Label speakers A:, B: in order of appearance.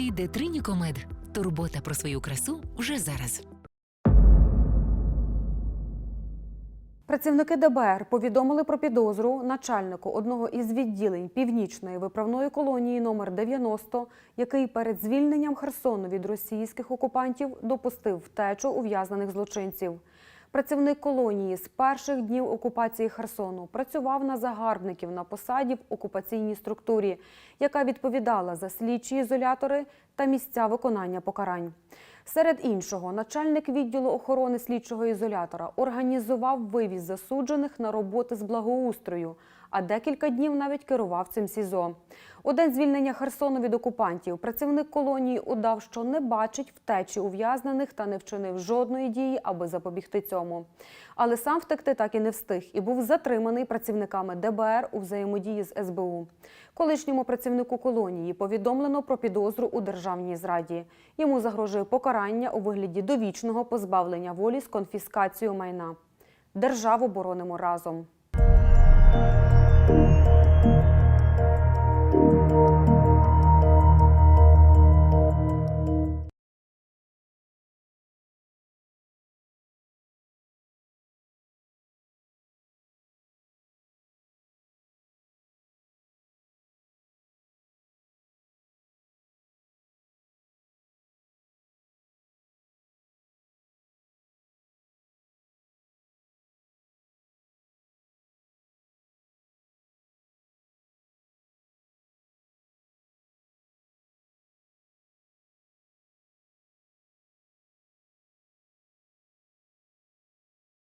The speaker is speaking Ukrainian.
A: акції Детринікомед. Турбота про свою красу вже зараз.
B: Працівники ДБР повідомили про підозру начальнику одного із відділень північної виправної колонії номер 90, який перед звільненням Херсону від російських окупантів допустив втечу ув'язнених злочинців. Працівник колонії з перших днів окупації Херсону працював на загарбників на посаді в окупаційній структурі, яка відповідала за слідчі ізолятори та місця виконання покарань. Серед іншого, начальник відділу охорони слідчого ізолятора організував вивіз засуджених на роботи з благоустрою, а декілька днів навіть керував цим СІЗО. У день звільнення Херсону від окупантів працівник колонії удав, що не бачить втечі ув'язнених та не вчинив жодної дії, аби запобігти цьому. Але сам втекти так і не встиг і був затриманий працівниками ДБР у взаємодії з СБУ. Колишньому працівнику колонії повідомлено про підозру у державній зраді. Йому загрожує покарання у вигляді довічного позбавлення волі з конфіскацією майна. Державу боронимо разом.